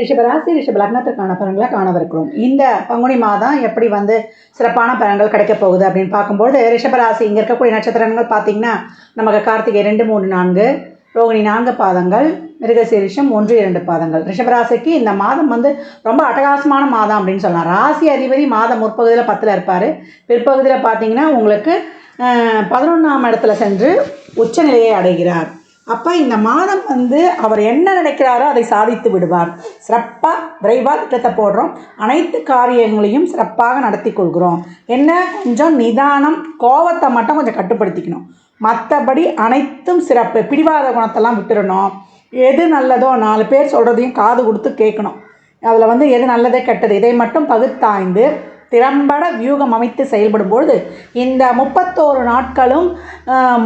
ரிஷபராசி ரிஷப லக்னத்திற்கான பலன்களை காணவிருக்கிறோம். இந்த பங்குனி மாதம் எப்படி வந்து சிறப்பான பலன்கள் கிடைக்க போகுது அப்படின்னு பார்க்கும்போது ரிஷபராசி இங்கே இருக்கக்கூடிய நட்சத்திரங்கள் பார்த்தீங்கன்னா நமக்கு கார்த்திகை ரெண்டு மூணு நான்கு ரோகிணி நான்கு பாதங்கள் மிருகசீரிஷம் ஒன்று இரண்டு பாதங்கள். ரிஷபராசிக்கு இந்த மாதம் வந்து ரொம்ப அட்டகாசமான மாதம் அப்படின்னு சொல்லலாம். ராசி அதிபதி மாதம் முற்பகுதியில் பத்தில் இருப்பார். பிற்பகுதியில் பார்த்தீங்கன்னா உங்களுக்கு பதினொன்றாம் இடத்துல சென்று உச்சநிலையை அடைகிறார். அப்போ இந்த மாதம் வந்து அவர் என்ன நினைக்கிறாரோ அதை சாதித்து விடுவார். சிறப்பாக விரைவாக திட்டத்தை போடுறோம். அனைத்து காரியங்களையும் சிறப்பாக நடத்தி கொள்கிறோம். என்ன? கொஞ்சம் நிதானம் கோவத்தை மட்டும் கொஞ்சம் கட்டுப்படுத்திக்கணும். மற்றபடி அனைத்தும் சிறப்பு. பிடிவாத குணத்தெல்லாம் விட்டுறணும். எது நல்லதோ நாலு பேர் சொல்கிறதையும் காது கொடுத்து கேட்கணும். அதில் வந்து எது நல்லதே கெட்டது இதை மட்டும் பகுத்தாய்ந்து திறம்பட வியூகம் அமைத்து செயல்படும் பொழுது இந்த முப்பத்தோரு நாட்களும்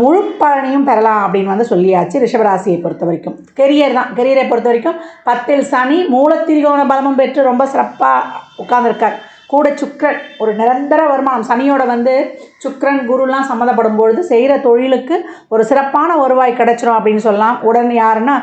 முழு பலனையும் பெறலாம் அப்படின்னு வந்து சொல்லியாச்சு ரிஷபராசியை பொறுத்த வரைக்கும். கெரியர் தான். கெரியரை பொறுத்த வரைக்கும் பத்தில் சனி மூலத்திரிகோண பலமும் பெற்று ரொம்ப சிறப்பாக உட்காந்துருக்கார் கூட சுக்ரன் ஒரு நிரந்தர வருமானம். சனியோட வந்து சுக்ரன் குருலாம் சம்மந்தப்படும் பொழுது செய்கிற தொழிலுக்கு ஒரு சிறப்பான வருவாய் கிடைச்சிரும் அப்படின்னு சொல்லலாம். உடன் யாருன்னா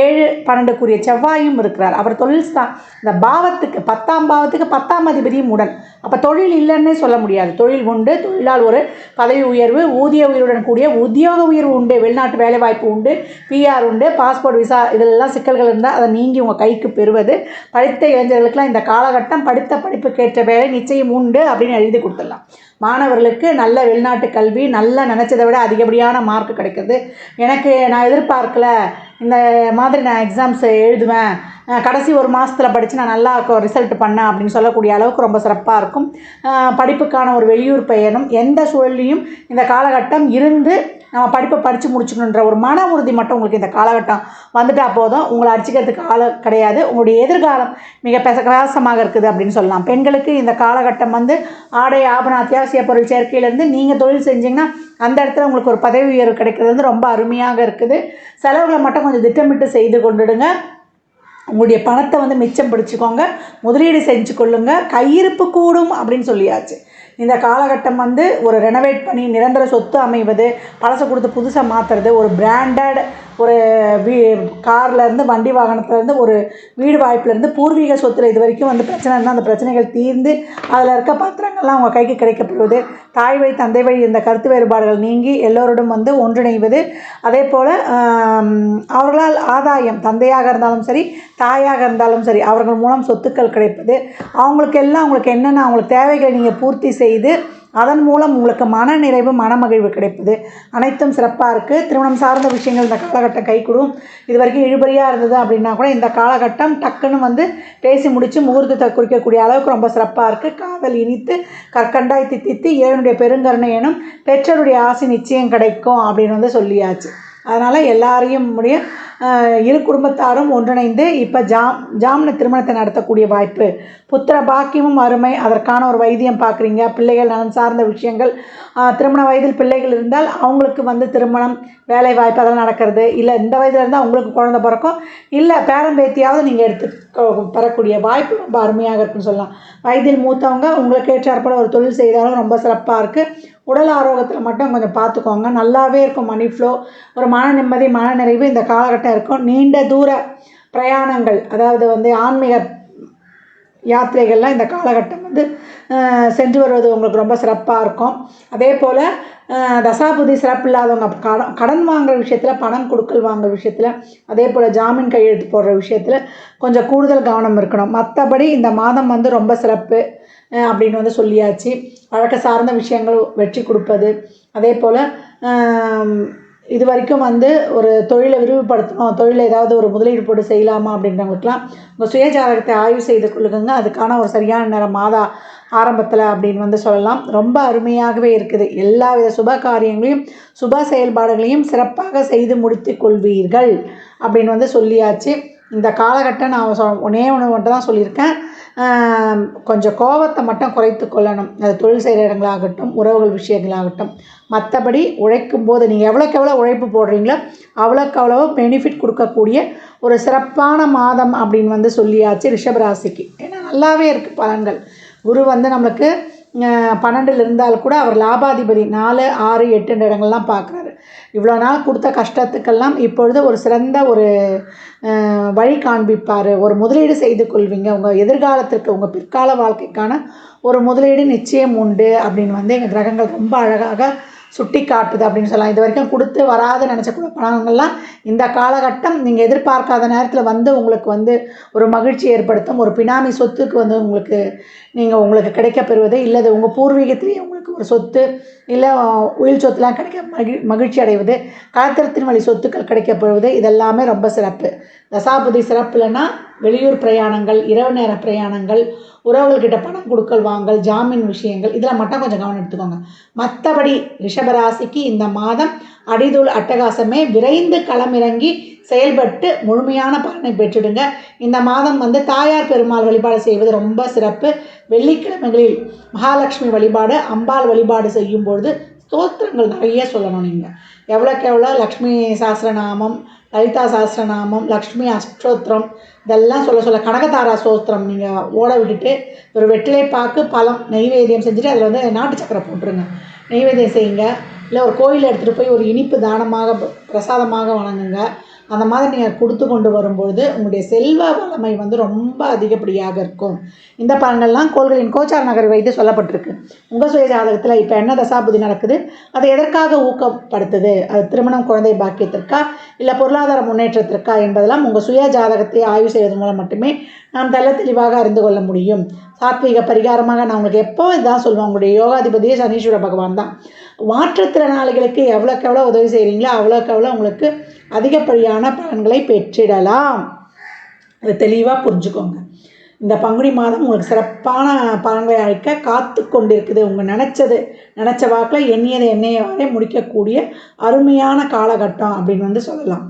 ஏழு பன்னெண்டுக்குரிய செவ்வாயும் இருக்கிறார். அவர் தொழில் ஸ்தா இந்த பாவத்துக்கு பத்தாம் பாவத்துக்கு பத்தாம் அதிபதியும் உடன். அப்போ தொழில் இல்லைன்னே சொல்ல முடியாது. தொழில் உண்டு தொழிலால் ஒரு பதவி உயர்வு ஊதிய உயிருடன் கூடிய உத்தியோக உயர்வு உண்டு வெளிநாட்டு வேலைவாய்ப்பு உண்டு பிஆர் உண்டு பாஸ்போர்ட் விசா இதெல்லாம் சிக்கல்கள் இருந்தால் அதை நீங்கி உங்கள் கைக்கு பெறுவது. படித்த இளைஞர்களுக்கெல்லாம் இந்த காலகட்டம் படித்த படிப்புக்கேற்ற வேலை நிச்சயம் உண்டு அப்படின்னு எழுதி கொடுத்துடலாம். மாணவர்களுக்கு நல்ல வெளிநாட்டு கல்வி நல்லா நினச்சதை விட அதிகப்படியான மார்க் கிடைக்கிறது. எனக்கு நான் எதிர்பார்க்கல இந்த மாதிரி நான் எக்ஸாம்ஸ் எழுதுவேன். கடைசி ஒரு மாதத்தில் படித்து நான் நல்லா ரிசல்ட் பண்ணேன் அப்படின்னு சொல்லக்கூடிய அளவுக்கு ரொம்ப சிறப்பாக இருக்கும். படிப்புக்கான ஒரு வெளியூர் பயணம் எந்த சூழல்லையும் இந்த காலகட்டம் இருந்து நம்ம படிப்பை படித்து முடிச்சுக்கணுன்ற ஒரு மன உறுதி மட்டும் உங்களுக்கு இந்த காலகட்டம் வந்துட்டால் போதும். உங்களை அடிச்சுக்கிறதுக்கு ஆள் கிடையாது. உங்களுடைய எதிர்காலம் மிக பிரகாசமாக இருக்குது அப்படின்னு சொல்லலாம். பெண்களுக்கு இந்த காலகட்டம் வந்து ஆடை ஆபரண அத்தியாவசிய பொருள் சேர்க்கையிலேருந்து நீங்கள் தொழில் செஞ்சிங்கன்னா அந்த இடத்துல உங்களுக்கு ஒரு பதவி உயர்வு கிடைக்கிறது வந்து ரொம்ப அருமையாக இருக்குது. செலவுகளை மட்டும் கொஞ்சம் திட்டமிட்டு செய்து கொண்டுடுங்க. உங்களுடைய பணத்தை வந்து மிச்சம் பிடிச்சிக்கோங்க. முதலீடு செஞ்சு கொள்ளுங்கள் கையிருப்பு கூடும் அப்படின்னு சொல்லியாச்சு. இந்த காலகட்டம் வந்து ஒரு ரெனோவேட் பண்ணி நிரந்தர சொத்து அமைவது பழசை கொடுத்து புதுசாக மாற்றுறது ஒரு பிராண்டட் ஒரு வீ கார்லேருந்து வண்டி வாகனத்துலேருந்து ஒரு வீடு வாய்ப்புலேருந்து பூர்வீக சொத்தில் இது வரைக்கும் வந்து பிரச்சனை இருந்தால் அந்த பிரச்சனைகள் தீர்ந்து அதில் இருக்க பத்திரங்கள்லாம் அவங்க கைக்கு கிடைக்கப்படுவது. தாய் வழி தந்தை வழி இந்த கருத்து வேறுபாடுகள் நீங்கி எல்லோருடன் வந்து ஒன்றிணைவது. அதே போல் அவர்களால் ஆதாயம் தந்தையாக இருந்தாலும் சரி தாயாக இருந்தாலும் சரி அவர்கள் மூலம் சொத்துக்கள் கிடைப்பது. அவங்களுக்கு எல்லாம் அவங்களுக்கு என்னென்ன அவங்களுக்கு தேவைகளை நீங்கள் பூர்த்தி செய்து அதன் மூலம் உங்களுக்கு மன நிறைவு மனமகிழ்வு கிடைப்பது. அனைத்தும் சிறப்பாக இருக்குது திருமணம் சார்ந்த விஷயங்கள் இந்த காலகட்டம் கைகூடும் இது வரைக்கும் இழுபறியாக இருந்தது அப்படின்னா கூட இந்த காலகட்டம் டக்குன்னு வந்து பேசி முடித்து முகூர்த்தத்தை குறிக்கக்கூடிய அளவுக்கு ரொம்ப சிறப்பாக இருக்குது காதல் இனித்து கற்கண்டாய் தித்தித்து ஏழுடைய பெருங்கருணை எனும் பெற்றோருடைய ஆசை நிச்சயம் கிடைக்கும் அப்படின்னு வந்து சொல்லியாச்சு. அதனால் எல்லாரையும் முடிய இரு குடும்பத்தாரும் ஒன்றிணைந்து இப்போ ஜாம் ஜாமீன திருமணத்தை நடத்தக்கூடிய வாய்ப்பு. புத்திர பாக்கியமும் அருமை. அதற்கான ஒரு வைத்தியம் பார்க்குறீங்க. பிள்ளைகள் நலன் சார்ந்த விஷயங்கள். திருமண வயதில் பிள்ளைகள் இருந்தால் அவங்களுக்கு வந்து திருமணம் வேலை வாய்ப்பு அதெல்லாம் நடக்கிறது. இல்லை இந்த வயதில் இருந்தால் உங்களுக்கு குழந்த பிறக்கும். இல்லை பேரம்பேத்தியாவது நீங்கள் எடுத்து பெறக்கூடிய வாய்ப்பு ரொம்ப அருமையாக இருக்குன்னு சொல்லலாம். வயதில் மூத்தவங்க உங்களுக்கு ஏற்றாற்போல ஒரு தொழில் செய்தாலும் ரொம்ப சிறப்பாக இருக்குது உடல் ஆரோக்கியத்தில் மட்டும் கொஞ்சம் பார்த்துக்கோங்க. நல்லாவே இருக்கும் மணி ஃப்ளோ ஒரு மன நிம்மதி மன நிறைவு இந்த காலகட்டம் இருக்கும். நீண்ட தூர பிரயாணங்கள் அதாவது வந்து ஆன்மீக யாத்திரைகள்லாம் இந்த காலகட்டம் வந்து சென்று வருவது உங்களுக்கு ரொம்ப சிறப்பாக இருக்கும். அதே போல் தசாபுதி சிறப்பு இல்லாதவங்க கடன் கடன் வாங்குற விஷயத்தில் பணம் கொடுக்கல் வாங்குற விஷயத்தில் அதே போல் ஜாமீன் கையெழுத்து போடுற விஷயத்தில் கொஞ்சம் கூடுதல் கவனம் இருக்கணும். மற்றபடி இந்த மாதம் வந்து ரொம்ப சிறப்பு அப்படின்னு வந்து சொல்லியாச்சு. வழக்க சார்ந்த விஷயங்கள் வெற்றி கொடுப்பது. அதே போல் இது வரைக்கும் வந்து ஒரு தொழிலை விரிவுபடுத்தணும் தொழிலில் ஏதாவது ஒரு முதலீடு போட்டு செய்யலாமா அப்படின்றவங்களுக்குலாம் உங்கள் சுயஜாதகத்தை ஆய்வு செய்து கொள்ளுங்க அதுக்கான ஒரு சரியான நேரம் மாதா ஆரம்பத்தில் அப்படின்னு வந்து சொல்லலாம். ரொம்ப அருமையாகவே இருக்குது. எல்லா வித சுப காரியங்களையும் சுப செயல்பாடுகளையும் சிறப்பாக செய்து முடித்து கொள்வீர்கள் அப்படின்னு வந்து சொல்லியாச்சு. இந்த காலகட்டம் நான் சொ ஒன்றே ஒன்று மட்டும் தான் சொல்லியிருக்கேன். கொஞ்சம் கோவத்தை மட்டும் குறைத்து கொள்ளணும். அது தொழில் செய்கிற இடங்களாகட்டும் உறவுகள் விஷயங்களாகட்டும். மற்றபடி உழைக்கும் போது நீங்கள் எவ்வளோக்கு எவ்வளோ உழைப்பு போடுறீங்களோ அவ்வளோக்கு அவ்வளோ பெனிஃபிட் கொடுக்கக்கூடிய ஒரு சிறப்பான மாதம் அப்படின்னு வந்து சொல்லியாச்சு ரிஷபராசிக்கு. ஏன்னா நல்லாவே இருக்குது பலன்கள். குரு வந்து நம்மளுக்கு பன்னெண்டில் இருந்தால் கூட அவர் லாபாதிபதி. நாலு ஆறு எட்டுன்ற இடங்கள்லாம் பார்க்குறாரு. இவ்வளோ நாள் கொடுத்த கஷ்டத்துக்கெல்லாம் இப்பொழுது ஒரு சிறந்த ஒரு வழி காண்பிப்பார். ஒரு முதலீடு செய்து கொள்வீங்க. உங்கள் எதிர்காலத்திற்கு உங்கள் பிற்கால வாழ்க்கைக்கான ஒரு முதலீடு நிச்சயம் உண்டு அப்படின்னு வந்து எங்கள் கிரகங்கள் ரொம்ப அழகாக சுட்டி காட்டுது அப்படின்னு சொல்லலாம். இது வரைக்கும் கொடுத்து வராது நினச்ச பணங்கள்லாம் இந்த காலகட்டம் நீங்கள் எதிர்பார்க்காத நேரத்தில் வந்து உங்களுக்கு வந்து ஒரு மகிழ்ச்சி ஏற்படுத்தும் ஒரு பினாமி சொத்துக்கு வந்து உங்களுக்கு நீங்கள் உங்களுக்கு கிடைக்கப் பெறுவது இல்லை அது உங்கள் பூர்வீகத்திலேயே உங்களுக்கு ஒரு சொத்து இல்லை உயில் சொத்துலாம் கிடைக்க மகிழ் மகிழ்ச்சி அடைவது கலத்திரத்தின் வழி சொத்துக்கள் கிடைக்கப்படுவது இதெல்லாமே ரொம்ப சிறப்பு. தசாபதி சிறப்பு இல்லைன்னா வெளியூர் பிரயாணங்கள் இரவு நேர பிரயாணங்கள் உறவுகள்கிட்ட பணம் கொடுக்கல் வாங்கல் ஜாமீன் விஷயங்கள் இதில் மட்டும் கொஞ்சம் கவனம் எடுத்துக்கோங்க. மற்றபடி ரிஷபராசிக்கு இந்த மாதம் அடிதூள் அட்டகாசமே விரைந்து களமிறங்கி செயல்பட்டு முழுமையான பலனை பெற்றுடுங்க. இந்த மாதம் வந்து தாயார் பெருமாள் வழிபாடு செய்வது ரொம்ப சிறப்பு. வெள்ளிக்கிழமைகளில் மகாலட்சுமி வழிபாடு அம்பாள் வழிபாடு செய்யும் பொழுது ஸ்தோத்திரங்கள் நிறைய சொல்லணும் நீங்கள் எவ்வளோக்கு எவ்வளோ? லக்ஷ்மி சாஸ்திரநாமம் லலிதா சாஸ்திரநாமம் லக்ஷ்மி அஷ்டோத்திரம் இதெல்லாம் சொல்ல சொல்ல கனகதாரா ஸ்தோத்திரம் நீங்கள் ஓட விட்டுட்டு ஒரு வெற்றிலை பாக்கு பழம் நெய்வேதியம் செஞ்சுட்டு அதில் வந்து நாட்டு சக்கரை போட்டுருங்க. நெய்வேதியம் செய்யுங்க. இல்லை ஒரு கோயிலில் எடுத்துகிட்டு போய் ஒரு இனிப்பு தானமாக ப- பிரசாதமாக வணங்குங்க. அந்த மாதிரி நீங்கள் கொடுத்து கொண்டு வரும்பொழுது உங்களுடைய செல்வ வளமை வந்து ரொம்ப அதிகப்படியாக இருக்கும். இந்த பலன்கள்லாம் கோள்களின் கோச்சார நகர் வைத்து சொல்லப்பட்டிருக்கு. உங்கள் சுய ஜாதகத்தில் இப்போ என்ன தசாபுதி நடக்குது? அதை எதற்காக ஊக்கப்படுத்துது? அது திருமணம் குழந்தை பாக்கியத்திற்கா? இல்லை பொருளாதார முன்னேற்றத்திற்கா என்பதெல்லாம் உங்கள் சுய ஜாதகத்தை ஆய்வு செய்வதன் மூலம் மட்டுமே நாம் தெல்ல தெளிவாக அறிந்து கொள்ள முடியும். சாத்விக பரிகாரமாக நான் உங்களுக்கு எப்போ இதுதான் சொல்லுவேன். உங்களுடைய யோகாதிபதியே சனீஸ்வர பகவான் தான். மாற்றுத்திறனாளிகளுக்கு எவ்வளோக்கு எவ்வளோ உதவி செய்கிறீங்களோ அவ்வளோக்கு எவ்வளோ உங்களுக்கு அதிகப்படியான பலன்களை பெற்றிடலாம். அதை தெளிவாக புரிஞ்சுக்கோங்க. இந்த பங்குனி மாதம் உங்களுக்கு சிறப்பான பலன்களை அழைக்க காத்து கொண்டிருக்குது. உங்கள் நினச்சது நினச்ச வாக்கில் எண்ணியதை வரை முடிக்கக்கூடிய அருமையான காலகட்டம் அப்படின்னு வந்து சொல்லலாம்.